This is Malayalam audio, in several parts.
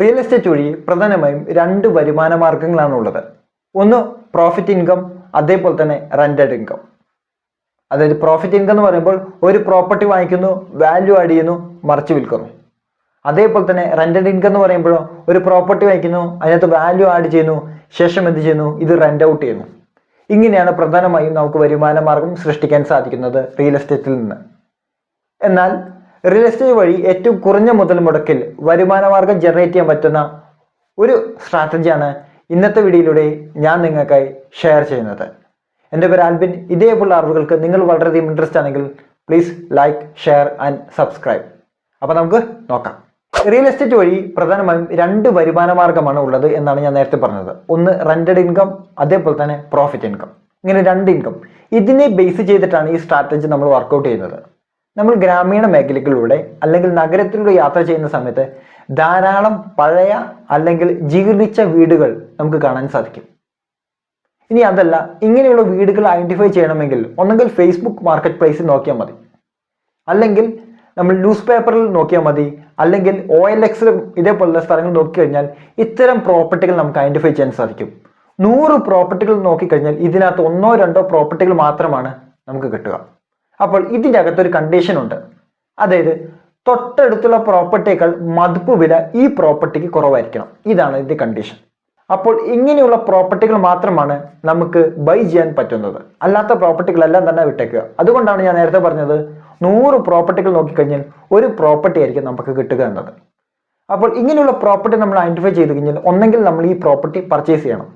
റിയൽ എസ്റ്റേറ്റ് വഴി പ്രധാനമായും രണ്ട് വരുമാന മാർഗങ്ങളാണ് ഉള്ളത് ഒന്ന് പ്രോഫിറ്റ് ഇൻകം അതേപോലെ തന്നെ റെന്റഡ് ഇൻകം അതായത് പ്രോഫിറ്റ് ഇൻകം എന്ന് പറയുമ്പോൾ ഒരു പ്രോപ്പർട്ടി വാങ്ങിക്കുന്നു വാല്യൂ ആഡ് ചെയ്യുന്നു മറിച്ച് വിൽക്കുന്നു. അതേപോലെ തന്നെ റെന്റഡ് ഇൻകം എന്ന് പറയുമ്പോഴോ ഒരു പ്രോപ്പർട്ടി വാങ്ങിക്കുന്നു അതിനകത്ത് വാല്യൂ ആഡ് ചെയ്യുന്നു ശേഷം എന്ത് ചെയ്യുന്നു? ഇത് റെന്റ് ഔട്ട് ചെയ്യുന്നു. ഇങ്ങനെയാണ് പ്രധാനമായും നമുക്ക് വരുമാന മാർഗം സൃഷ്ടിക്കാൻ സാധിക്കുന്നത് റിയൽ എസ്റ്റേറ്റിൽ നിന്ന്. എന്നാൽ റിയൽ എസ്റ്റേറ്റ് വഴി ഏറ്റവും കുറഞ്ഞ മുതൽ മുടക്കിൽ വരുമാന മാർഗം ജനറേറ്റ് ചെയ്യാൻ പറ്റുന്ന ഒരു സ്ട്രാറ്റജിയാണ് ഇന്നത്തെ വീഡിയോയിലൂടെ ഞാൻ നിങ്ങൾക്കായി ഷെയർ ചെയ്യുന്നത്. എന്റെ പേര് ആൽബിൻ. ഇതേപോലുള്ള അറിവുകൾക്ക് നിങ്ങൾ വളരെയധികം ഇൻട്രസ്റ്റ് ആണെങ്കിൽ please like share and subscribe അപ്പോൾ നമുക്ക് നോക്കാം. റിയൽ എസ്റ്റേറ്റ് വഴി പ്രധാനമായും രണ്ട് വരുമാന മാർഗമാണ് ഉള്ളത് എന്നാണ് ഞാൻ നേരത്തെ പറഞ്ഞത്. ഒന്ന് റെന്റഡ് ഇൻകം അതേപോലെ തന്നെ പ്രോഫിറ്റ് ഇൻകം ഇങ്ങനെ രണ്ട് ഇൻകം ഇതിനെ ബേസ് ചെയ്തിട്ടാണ് ഈ സ്ട്രാറ്റജി നമ്മൾ വർക്കൗട്ട് ചെയ്യുന്നത്. നമ്മൾ ഗ്രാമീണ മേഖലകളിലൂടെ അല്ലെങ്കിൽ നഗരത്തിലൂടെ യാത്ര ചെയ്യുന്ന സമയത്ത് ധാരാളം പഴയ അല്ലെങ്കിൽ ജീർണിച്ച വീടുകൾ നമുക്ക് കാണാൻ സാധിക്കും. ഇനി അതല്ല ഇങ്ങനെയുള്ള വീടുകൾ ഐഡന്റിഫൈ ചെയ്യണമെങ്കിൽ ഒന്നെങ്കിൽ ഫേസ്ബുക്ക് മാർക്കറ്റ് പ്ലേസിൽ നോക്കിയാൽ മതി. അല്ലെങ്കിൽ നമ്മൾ ന്യൂസ് പേപ്പറിൽ നോക്കിയാൽ മതി. അല്ലെങ്കിൽ ഒ എൽ എക്സിലും ഇതേപോലുള്ള സ്ഥലങ്ങൾ നോക്കിക്കഴിഞ്ഞാൽ ഇത്തരം പ്രോപ്പർട്ടികൾ നമുക്ക് ഐഡന്റിഫൈ ചെയ്യാൻ സാധിക്കും. നൂറ് പ്രോപ്പർട്ടികൾ നോക്കിക്കഴിഞ്ഞാൽ ഇതിനകത്ത് ഒന്നോ രണ്ടോ പ്രോപ്പർട്ടികൾ മാത്രമാണ് നമുക്ക് കിട്ടുക. അപ്പോൾ ഇതിന്റെ അകത്തൊരു കണ്ടീഷൻ ഉണ്ട്. അതായത് തൊട്ടടുത്തുള്ള പ്രോപ്പർട്ടിയേക്കാൾ മതിപ്പ് വില ഈ പ്രോപ്പർട്ടിക്ക് കുറവായിരിക്കണം. ഇതാണ് ഇതിന്റെ കണ്ടീഷൻ അപ്പോൾ ഇങ്ങനെയുള്ള പ്രോപ്പർട്ടികൾ മാത്രമാണ് നമുക്ക് ബൈ ചെയ്യാൻ പറ്റുന്നത്. അല്ലാത്ത പ്രോപ്പർട്ടികളെല്ലാം തന്നെ വിട്ടേക്കുക. അതുകൊണ്ടാണ് ഞാൻ നേരത്തെ പറഞ്ഞത് നൂറ് പ്രോപ്പർട്ടികൾ നോക്കിക്കഴിഞ്ഞാൽ ഒരു പ്രോപ്പർട്ടി ആയിരിക്കും നമുക്ക് കിട്ടുക എന്നത്. അപ്പോൾ ഇങ്ങനെയുള്ള പ്രോപ്പർട്ടി നമ്മൾ ഐഡന്റിഫൈ ചെയ്ത് കഴിഞ്ഞാൽ ഒന്നെങ്കിൽ നമ്മൾ ഈ പ്രോപ്പർട്ടി പർച്ചേസ് ചെയ്യണം.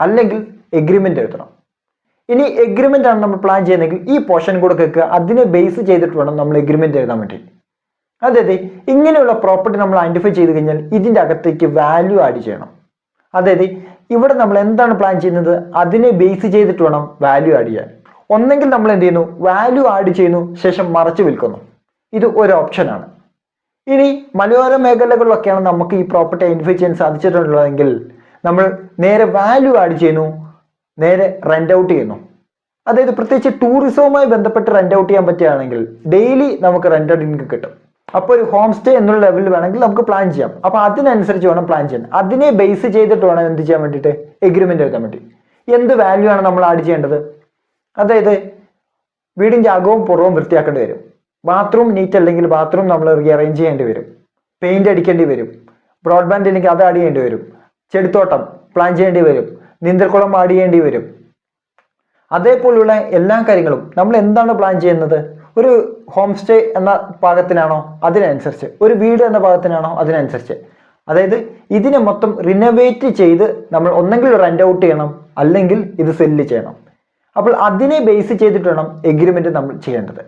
അല്ലെങ്കിൽ എഗ്രിമെന്റ് എഴുതണം. ഇനി എഗ്രിമെന്റ് ആണ് നമ്മൾ പ്ലാൻ ചെയ്യുന്നതെങ്കിൽ ഈ പോർഷൻ കൂടെ കേൾക്കുക. അതിനെ ബേസ് ചെയ്തിട്ട് വേണം നമ്മൾ എഗ്രിമെന്റ് എഴുതാൻ വേണ്ടി. അതെ ഇങ്ങനെയുള്ള പ്രോപ്പർട്ടി നമ്മൾ ഐഡന്റിഫൈ ചെയ്ത് കഴിഞ്ഞാൽ ഇതിന്റെ അകത്തേക്ക് വാല്യൂ ആഡ് ചെയ്യണം. അതായത് ഇവിടെ നമ്മൾ എന്താണ് പ്ലാൻ ചെയ്യുന്നത്? അതിനെ ബേസ് ചെയ്തിട്ട് വേണം വാല്യൂ ആഡ് ചെയ്യാൻ. ഒന്നെങ്കിൽ നമ്മൾ എന്ത് ചെയ്യുന്നു? വാല്യൂ ആഡ് ചെയ്യുന്നു. ശേഷം മറച്ചു വിൽക്കുന്നു. ഇത് ഒരു ഓപ്ഷനാണ് ഇനി മലയോര മേഖലകളിലൊക്കെയാണ് നമുക്ക് ഈ പ്രോപ്പർട്ടി ഐഡന്റിഫൈ ചെയ്യാൻ സാധിച്ചിട്ടുള്ളതെങ്കിൽ നമ്മൾ നേരെ വാല്യൂ ആഡ് ചെയ്യുന്നു. നേരെ റെന്റ് ഔട്ട് ചെയ്യുന്നു. അതായത് പ്രത്യേകിച്ച് ടൂറിസവുമായി ബന്ധപ്പെട്ട് റെന്റ് ഔട്ട് ചെയ്യാൻ പറ്റുകയാണെങ്കിൽ ഡെയിലി നമുക്ക് റെന്റ് ഇൻകം കിട്ടും. അപ്പോൾ ഒരു ഹോം സ്റ്റേ എന്നുള്ള ലെവലിൽ വേണമെങ്കിൽ നമുക്ക് പ്ലാൻ ചെയ്യാം. അപ്പോൾ അതിനനുസരിച്ച് വേണം പ്ലാൻ ചെയ്യാൻ. അതിനെ ബേസ് ചെയ്തിട്ട് വേണം എന്ത് ചെയ്യാൻ വേണ്ടിയിട്ട്? എഗ്രിമെന്റ് എടുക്കാൻ വേണ്ടി. എന്ത് വാല്യൂ ആണ് നമ്മൾ ആഡ് ചെയ്യേണ്ടത്? അതായത് വീടിന്റെ അകവും പുറവും വൃത്തിയാക്കേണ്ടി വരും. ബാത്റൂം നീറ്റ് അല്ലെങ്കിൽ ബാത്റൂം നമ്മൾ റീഅറേഞ്ച് ചെയ്യേണ്ടി വരും. പെയിന്റ് അടിക്കേണ്ടി വരും. ബ്രോഡ്ബാൻഡ് ഇല്ലെങ്കിൽ അത് ആഡ് ചെയ്യേണ്ടി വരും. ചെടിത്തോട്ടം പ്ലാൻ ചെയ്യേണ്ടി വരും. നീന്തൽക്കുളം ആഡ് ചെയ്യേണ്ടി വരും. അതേപോലുള്ള എല്ലാ കാര്യങ്ങളും നമ്മൾ എന്താണ് പ്ലാൻ ചെയ്യുന്നത്? ഒരു ഹോം സ്റ്റേ എന്ന പാകത്തിനാണോ? അതിനനുസരിച്ച്. ഒരു വീട് എന്ന പാകത്തിനാണോ? അതിനനുസരിച്ച്. അതായത് ഇതിനെ മൊത്തം റിനോവേറ്റ് ചെയ്ത് നമ്മൾ ഒന്നെങ്കിൽ റെന്റ് ഔട്ട് ചെയ്യണം അല്ലെങ്കിൽ ഇത് സെല്ല് ചെയ്യണം. അപ്പോൾ അതിനെ ബേസ് ചെയ്തിട്ട് വേണം എഗ്രിമെന്റ് നമ്മൾ ചെയ്യേണ്ടത്.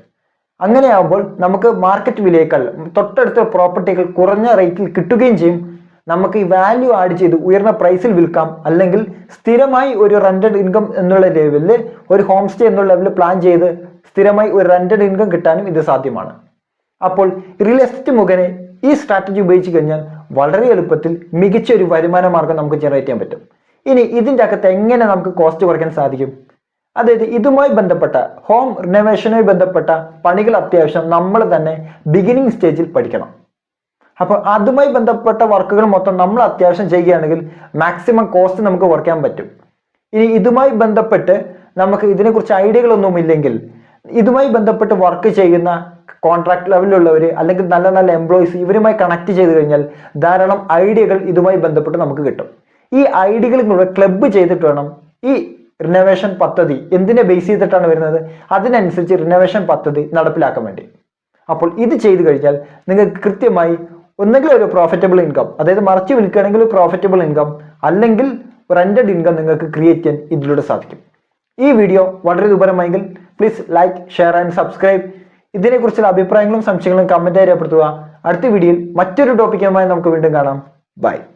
അങ്ങനെയാകുമ്പോൾ നമുക്ക് മാർക്കറ്റ് വിലയേക്കാൾ തൊട്ടടുത്ത പ്രോപ്പർട്ടികൾ കുറഞ്ഞ റേറ്റിൽ കിട്ടുകയും ചെയ്യും. നമുക്ക് ഈ വാല്യൂ ആഡ് ചെയ്ത് ഉയർന്ന പ്രൈസിൽ വിൽക്കാം. അല്ലെങ്കിൽ സ്ഥിരമായി ഒരു റെന്റഡ് ഇൻകം എന്നുള്ള ലെവലിൽ ഒരു ഹോം സ്റ്റേ എന്നുള്ള ലെവലിൽ പ്ലാൻ ചെയ്ത് സ്ഥിരമായി ഒരു റെന്റഡ് ഇൻകം കിട്ടാനും ഇത് സാധ്യമാണ്. അപ്പോൾ റിയൽ എസ്റ്റേറ്റ് മുഖേന ഈ സ്ട്രാറ്റജി ഉപയോഗിച്ച് കഴിഞ്ഞാൽ വളരെ എളുപ്പത്തിൽ മികച്ച ഒരു വരുമാന മാർഗം നമുക്ക് ജനറേറ്റ് ചെയ്യാൻ പറ്റും. ഇനി ഇതിന്റെ അകത്ത് എങ്ങനെ നമുക്ക് കോസ്റ്റ് കുറയ്ക്കാൻ സാധിക്കും? അതായത് ഇതുമായി ബന്ധപ്പെട്ട ഹോം റിനോവേഷനുമായി ബന്ധപ്പെട്ട പണികൾ അത്യാവശ്യം നമ്മൾ തന്നെ ബിഗിനിങ് സ്റ്റേജിൽ പഠിക്കണം. അപ്പോൾ അതുമായി ബന്ധപ്പെട്ട വർക്കുകൾ മൊത്തം നമ്മൾ അത്യാവശ്യം ചെയ്യുകയാണെങ്കിൽ മാക്സിമം കോസ്റ്റ് നമുക്ക് കുറയ്ക്കാൻ പറ്റും. ഇനി ഇതുമായി ബന്ധപ്പെട്ട് നമുക്ക് ഇതിനെക്കുറിച്ച് ഐഡിയകളൊന്നും ഇല്ലെങ്കിൽ ഇതുമായി ബന്ധപ്പെട്ട് വർക്ക് ചെയ്യുന്ന കോൺട്രാക്ട് ലെവലിലുള്ളവർ അല്ലെങ്കിൽ നല്ല നല്ല എംപ്ലോയീസ് ഇവരുമായി കണക്ട് ചെയ്ത് കഴിഞ്ഞാൽ ധാരാളം ഐഡിയകൾ ഇതുമായി ബന്ധപ്പെട്ട് നമുക്ക് കിട്ടും. ഈ ഐഡിയകൾ കൂടെ ക്ലബ്ബ് ചെയ്തിട്ട് വേണം ഈ റിനോവേഷൻ പദ്ധതി എന്തിനെ ബേസ് ചെയ്തിട്ടാണ് വരുന്നത്? അതിനനുസരിച്ച് റിനോവേഷൻ പദ്ധതി നടപ്പിലാക്കാൻ വേണ്ടി. അപ്പോൾ ഇത് ചെയ്തു കഴിഞ്ഞാൽ നിങ്ങൾക്ക് കൃത്യമായി ഒന്നുകിൽ ഒരു പ്രോഫിറ്റബിൾ ഇൻകം അതായത് മറച്ചു വിൽക്കുകയാണെങ്കിൽ ഒരു പ്രോഫിറ്റബിൾ ഇൻകം അല്ലെങ്കിൽ റെന്റഡ് ഇൻകം നിങ്ങൾക്ക് ക്രിയേറ്റ് ചെയ്യാൻ ഇതിലൂടെ സാധിക്കും. ഈ വീഡിയോ വളരെ ഉപരമായെങ്കിൽ please like share and subscribe ഇതിനെക്കുറിച്ചുള്ള അഭിപ്രായങ്ങളും സംശയങ്ങളും കമന്റായി രേഖപ്പെടുത്തുക. അടുത്ത വീഡിയോയിൽ മറ്റൊരു ടോപ്പിക്കുമായി നമുക്ക് വീണ്ടും കാണാം. ബൈ